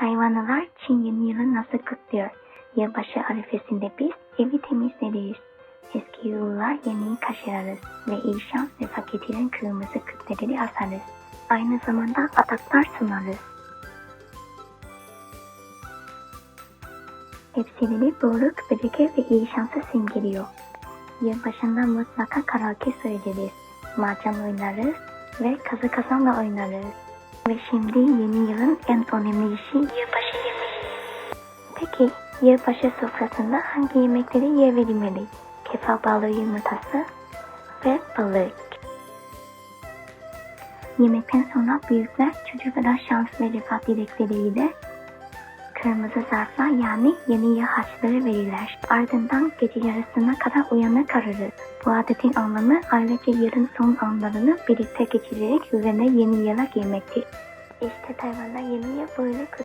Tayvanlılar Çin yeni yılı nasıl kutluyor? Yılbaşı arifesinde biz evi temizleriz. Eski yıllar yeniyi kaşırarız ve iyi şans ve fakirlerin kırmızı kütleleri asarız. Aynı zamanda adaklar sunarız. Hepsileri doğruluk, bereket ve iyi şansı simgeliyor. Yılbaşında mutlaka karaoke söyleriz, mahcan oynarız ve kazı kazanla oynarız. Ve şimdi yeni yılın en önemli işi yılbaşı yemeği. Peki yılbaşı sofrasında hangi yemekleri yiyebilmeli? Kefal balığı yumurtası ve balık. Yemekten sonra büyükler çocuklara şans ve refah dilekleriyle kırmızı zarflar yani yeni yıl harçları verirler. Ardından gece yarısına kadar uyanık kalırız. Bu adetin anlamı ailece yılın son anlarını birlikte geçirerek üzerine yeni yıla girmektir. İşte Tayvan'da yeni yıl böyle.